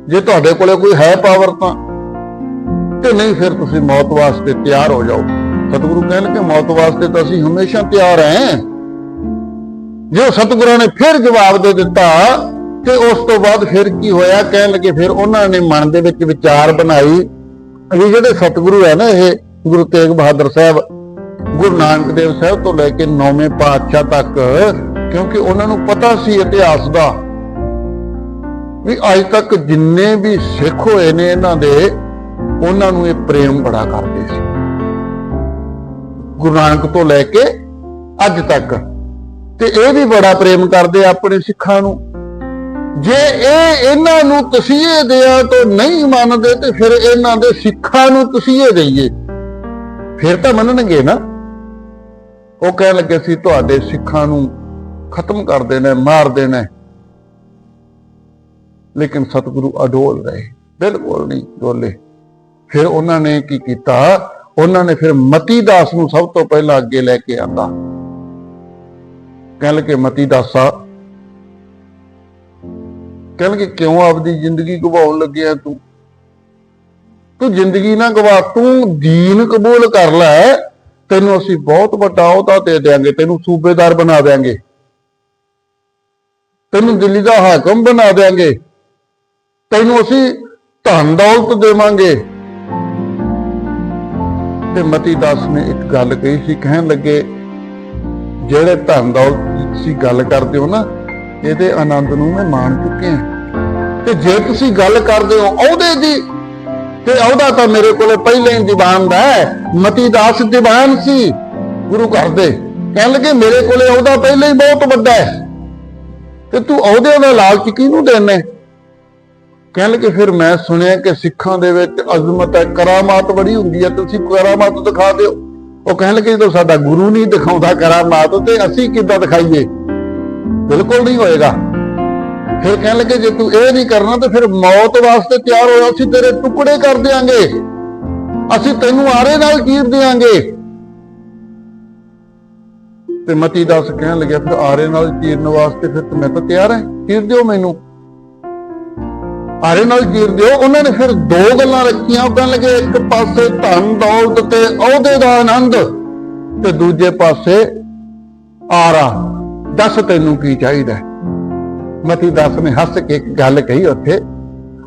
ਜੇ ਤੁਹਾਡੇ ਕੋਲੇ ਕੋਈ ਹੈ ਪਾਵਰ ਤਾਂ। ਤੇ ਨਹੀਂ, ਫਿਰ ਤੁਸੀਂ ਮੌਤ ਵਾਸਤੇ ਤਿਆਰ ਹੋ ਜਾਓ। ਸਤਿਗੁਰੂ ਕਹਿਣ ਕਿ ਮੌਤ ਵਾਸਤੇ ਤਾਂ ਅਸੀਂ ਹਮੇਸ਼ਾ ਤਿਆਰ ਹਾਂ। ਜੇ ਸਤਿਗੁਰਾਂ ਨੇ ਫਿਰ ਜਵਾਬ ਦੇ ਦਿੱਤਾ ਤੇ ਉਸ ਤੋਂ ਬਾਅਦ ਫਿਰ ਕੀ ਹੋਇਆ? ਕਹਿਣ ਲੱਗੇ ਫਿਰ ਉਹਨਾਂ ਨੇ ਮਨ ਦੇ ਵਿੱਚ ਵਿਚਾਰ ਬਣਾਈ ਵੀ ਜਿਹੜੇ ਸਤਿਗੁਰੂ ਹੈ ਨਾ ਇਹ ਗੁਰੂ ਤੇਗ ਬਹਾਦਰ ਸਾਹਿਬ, ਗੁਰੂ ਨਾਨਕ ਦੇਵ ਸਾਹਿਬ ਤੋਂ ਲੈ ਕੇ ਨੌਵੇਂ ਪਾਤਸ਼ਾਹ ਤੱਕ, ਕਿਉਂਕਿ ਉਹਨਾਂ ਨੂੰ ਪਤਾ ਸੀ ਇਤਿਹਾਸ ਦਾ ਵੀ ਅੱਜ ਤੱਕ ਜਿੰਨੇ ਵੀ ਸਿੱਖ ਹੋਏ ਨੇ ਇਹਨਾਂ ਦੇ, ਉਹਨਾਂ ਨੂੰ ਇਹ ਪ੍ਰੇਮ ਬੜਾ ਕਰਦੇ ਸੀ। ਗੁਰੂ ਨਾਨਕ ਤੋਂ ਲੈ ਕੇ ਅੱਜ ਤੱਕ। ਤੇ ਇਹ ਵੀ ਬੜਾ ਪ੍ਰੇਮ ਕਰਦੇ ਆਪਣੇ ਸਿੱਖਾਂ ਨੂੰ। ਜੇ ਇਹ ਇਹਨਾਂ ਨੂੰ ਤਸੀਹੇ ਦਿਆਂ ਤੋਂ ਨਹੀਂ ਮੰਨਦੇ ਤੇ ਫਿਰ ਇਹਨਾਂ ਦੇ ਸਿੱਖਾਂ ਨੂੰ ਤਸੀਹੇ ਦਈਏ। ਫਿਰ ਤਾਂ ਮੰਨਣਗੇ ਨਾ। ਉਹ ਕਹਿਣ ਲੱਗੇ ਸੀ ਤੁਹਾਡੇ ਸਿੱਖਾਂ ਨੂੰ ਖਤਮ ਕਰ ਦੇਣਾ ਮਾਰ ਦੇਣਾ ਲੇਕਿਨ ਸਤਿਗੁਰੂ ਅਡੋਲ ਰਹੇ, ਬਿਲਕੁਲ ਨਹੀਂ ਡੋਲੇ। ਫਿਰ ਉਹਨਾਂ ਨੇ ਕੀ ਕੀਤਾ? ਉਹਨਾਂ ਨੇ ਫਿਰ ਮਤੀ ਦਾਸ ਨੂੰ ਸਭ ਤੋਂ ਪਹਿਲਾਂ ਅੱਗੇ ਲੈ ਕੇ ਆਂਦਾ। ਕਹਿਣ ਲੱਗੇ ਮਤੀ ਦਾਸਾ ਕਹਿਣਗੇ, ਕਿਉਂ ਆਪਦੀ ਜ਼ਿੰਦਗੀ ਗਵਾਉਣ ਲੱਗਿਆ ਤੂੰ? ਤੂੰ ਜ਼ਿੰਦਗੀ ਨਾ ਗਵਾ, ਤੂੰ ਦੀਨ ਕਬੂਲ ਕਰ ਲੈ। ਤੈਨੂੰ ਅਸੀਂ ਬਹੁਤ ਵੱਡਾ ਅਹੁਦਾ ਦੇ ਦੇਾਂਗੇ ਤੈਨੂੰ ਸੂਬੇਦਾਰ ਬਣਾ ਦੇਾਂਗੇ ਤੈਨੂੰ ਦਿੱਲੀ ਦਾ ਹਾਕਮ ਬਣਾ ਦੇਾਂਗੇ ਤੈਨੂੰ ਅਸੀਂ ਧਨ ਦੌਲਤ ਦੇਵਾਂਗੇ। ਤੇ ਮਤੀ ਦਾਸ ਨੇ ਇੱਕ ਗੱਲ ਕਹੀ ਸੀ, ਕਹਿਣ ਲੱਗੇ, ਜਿਹੜੇ ਧਨ ਦੌਲਤ ਦੀ ਤੁਸੀਂ ਗੱਲ ਕਰਦੇ ਹੋ ਨਾ ਇਹਦੇ ਆਨੰਦ ਨੂੰ ਮੈਂ ਮਾਣ ਚੁੱਕਿਆ ਤੇ ਜੇ ਤੁਸੀਂ ਗੱਲ ਕਰਦੇ ਹੋ ਅਹੁਦੇ ਦੀ, ਤੇ ਅਹੁਦਾ ਤਾਂ ਮੇਰੇ ਕੋਲੇ ਪਹਿਲੇ ਹੀ ਦੀਵਾਨ ਦਾ ਹੈ। ਮਤੀ ਦਾਸ ਦੀਵਾਨ ਸੀ, ਗੁਰੂ ਘਰ ਦੇ। ਕਹਿਣ ਲੱਗੇ, ਮੇਰੇ ਕੋਲੇ ਅਹੁਦਾ ਪਹਿਲੇ ਹੀ ਬਹੁਤ ਵੱਡਾ ਹੈ। ਤੇ ਤੂੰ ਅਹੁਦੇ ਦਾ ਲਾਲਚ ਕਿਹਨੂੰ ਦੇਣਾ ਹੈ? ਕਹਿਣ ਲੱਗੇ, ਫਿਰ ਮੈਂ ਸੁਣਿਆ ਕਿ ਸਿੱਖਾਂ ਦੇ ਵਿੱਚ ਅਜ਼ਮਤ ਹੈ, ਕਰਾਮਾਤ ਬੜੀ ਹੁੰਦੀ ਹੈ। ਤੁਸੀਂ ਕਰਾਮਾਤ ਦਿਖਾ ਦਿਓ। ਉਹ ਕਹਿਣ ਲੱਗੇ, ਜਦੋਂ ਸਾਡਾ ਗੁਰੂ ਨਹੀਂ ਦਿਖਾਉਂਦਾ ਕਰਾਮਾਤ, ਤੇ ਅਸੀਂ ਕਿੱਦਾਂ ਦਿਖਾਈਏ? ਬਿਲਕੁਲ ਨਹੀਂ ਹੋਏਗਾ। ਫਿਰ ਕਹਿਣ ਲੱਗੇ, ਜੇ ਤੂੰ ਇਹ ਨਹੀਂ ਕਰਨਾ, ਤੇ ਫਿਰ ਮੌਤ ਵਾਸਤੇ ਤਿਆਰ ਹੋ ਅਸੀਂ ਤੇਰੇ ਟੁਕੜੇ ਕਰ ਦਿਆਂਗੇ। ਅਸੀਂ ਤੈਨੂੰ ਆਰੇ ਨਾਲ ਚੀਰ ਦਿਆਂਗੇ। ਤੇ ਮਤੀ ਦਾਸ ਕਹਿਣ ਲੱਗਿਆ, ਫਿਰ ਆਰੇ ਨਾਲ ਚੀਰਨ ਵਾਸਤੇ ਫਿਰ ਤੇ ਮੈਂ ਤਾਂ ਤਿਆਰ ਹਾਂ ਚੀਰ ਦਿਓ ਮੈਨੂੰ। ਆਰੇ ਨਾਲ ਚੀਰ ਦਿਓ, ਉਹਨਾਂ ਨੇ ਫਿਰ ਦੋ ਗੱਲਾਂ ਰੱਖੀਆਂ। ਉਹ ਕਹਿਣ ਲੱਗੇ, ਇੱਕ ਪਾਸੇ ਧਨ ਦੌਲਤ ਤੇ ਅਹੁਦੇ ਦਾ ਆਨੰਦ, ਤੇ ਦੂਜੇ ਪਾਸੇ ਆਰਾ। ਦੱਸ ਤੈਨੂੰ ਕੀ ਚਾਹੀਦਾ ਮਤੀ ਦਾਸ ਨੇ ਹੱਸ ਕੇ ਇੱਕ ਗੱਲ ਕਹੀ ਉੱਥੇ।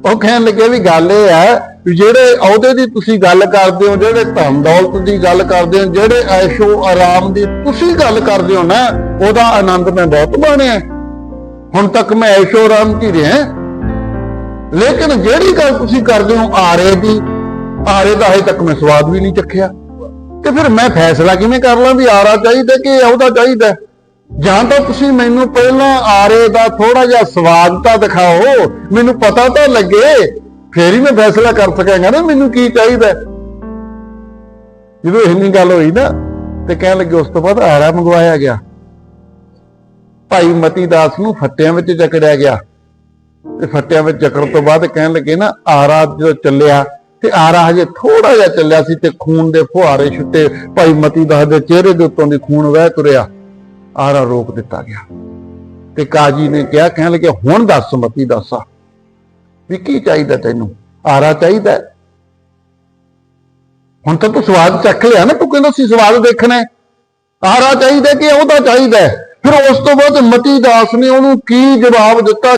ਉਹ ਕਹਿਣ ਲੱਗੇ ਵੀ ਗੱਲ ਇਹ ਹੈ ਵੀ ਜਿਹੜੇ ਅਹੁਦੇ ਦੀ ਤੁਸੀਂ ਗੱਲ ਕਰਦੇ ਹੋ, ਜਿਹੜੇ ਧਨ ਦੌਲਤ ਦੀ ਗੱਲ ਕਰਦੇ ਹੋ, ਜਿਹੜੇ ਐਸ਼ੋ ਆਰਾਮ ਦੀ ਤੁਸੀਂ ਗੱਲ ਕਰਦੇ ਹੋ ਨਾ, ਉਹਦਾ ਆਨੰਦ ਮੈਂ ਬਹੁਤ ਮਾਣਿਆ। ਹੁਣ ਤੱਕ ਮੈਂ ਐਸ਼ੋ ਆਰਾਮ ਕੀ ਰਿਹਾ। ਲੇਕਿਨ ਜਿਹੜੀ ਗੱਲ ਤੁਸੀਂ ਕਰਦੇ ਹੋ ਆਰੇ ਦੀ, ਆਰੇ ਦਾ ਹਜੇ ਤੱਕ ਮੈਂ ਸਵਾਦ ਵੀ ਨਹੀਂ ਚੱਖਿਆ। ਤੇ ਫਿਰ ਮੈਂ ਫੈਸਲਾ ਕਿਵੇਂ ਕਰ ਲਾਂ ਵੀ ਆਰਾ ਚਾਹੀਦਾ ਕਿ ਉਹਦਾ ਚਾਹੀਦਾ ਜਾਂ ਤਾਂ ਤੁਸੀਂ ਮੈਨੂੰ ਪਹਿਲਾਂ ਆਰੇ ਦਾ ਥੋੜਾ ਜਿਹਾ ਸਵਾਦ ਤਾਂ ਦਿਖਾਓ, ਮੈਨੂੰ ਪਤਾ ਤਾਂ ਲੱਗੇ, ਫੇਰ ਹੀ ਮੈਂ ਫੈਸਲਾ ਕਰ ਸਕਾਂਗਾ ਨਾ ਮੈਨੂੰ ਕੀ ਚਾਹੀਦਾ। ਜਦੋਂ ਇੰਨੀ ਗੱਲ ਹੋਈ ਨਾ, ਤੇ ਕਹਿਣ ਲੱਗੇ ਉਸ ਤੋਂ ਬਾਅਦ ਆਰਾ ਮੰਗਵਾਇਆ ਗਿਆ। ਭਾਈ ਮਤੀ ਦਾਸ ਨੂੰ ਫੱਟਿਆਂ ਵਿੱਚ ਜਕੜਿਆ ਗਿਆ। ਤੇ ਫੱਟਿਆਂ ਵਿੱਚ ਜਕੜਨ ਤੋਂ ਬਾਅਦ ਕਹਿਣ ਲੱਗੇ ਨਾ, ਆਰਾ ਜਦੋਂ ਚੱਲਿਆ, ਤੇ ਆਰਾ ਹਜੇ ਥੋੜਾ ਜਿਹਾ ਚੱਲਿਆ ਸੀ ਤੇ ਖੂਨ ਦੇ ਫੁਹਾਰੇ ਛੁੱਟੇ, ਭਾਈ ਮਤੀ ਦਾਸ ਦੇ ਚਿਹਰੇ ਦੇ ਉੱਤੋਂ ਦੀ ਖੂਨ ਵਹਿ ਤੁਰਿਆ। ਆਰਾ ਰੋਕ ਦਿੱਤਾ ਗਿਆ। ਤੇ ਕਾਜੀ ਨੇ ਕਿਹਾ, ਕਹਿਣ ਲੱਗੇ, ਹੁਣ ਦੱਸ ਮਤੀ ਦਾਸਾ ਵੀ ਕੀ ਚਾਹੀਦਾ ਤੈਨੂੰ? ਆਰਾ ਚਾਹੀਦਾ ਹੁਣ ਤਾਂ ਤੂੰ ਸਵਾਦ ਚੱਕ ਲਿਆ ਨਾ, ਤੂੰ ਕਹਿੰਦਾ ਸੀ ਸਵਾਦ ਦੇਖਣਾ ਆਰਾ ਚਾਹੀਦਾ ਕਿ ਉਹਦਾ ਚਾਹੀਦਾ ਫਿਰ ਉਸ ਤੋਂ ਬਾਅਦ ਮਤੀ ਦਾਸ ਨੇ ਉਹਨੂੰ ਕੀ ਜਵਾਬ ਦਿੱਤਾ?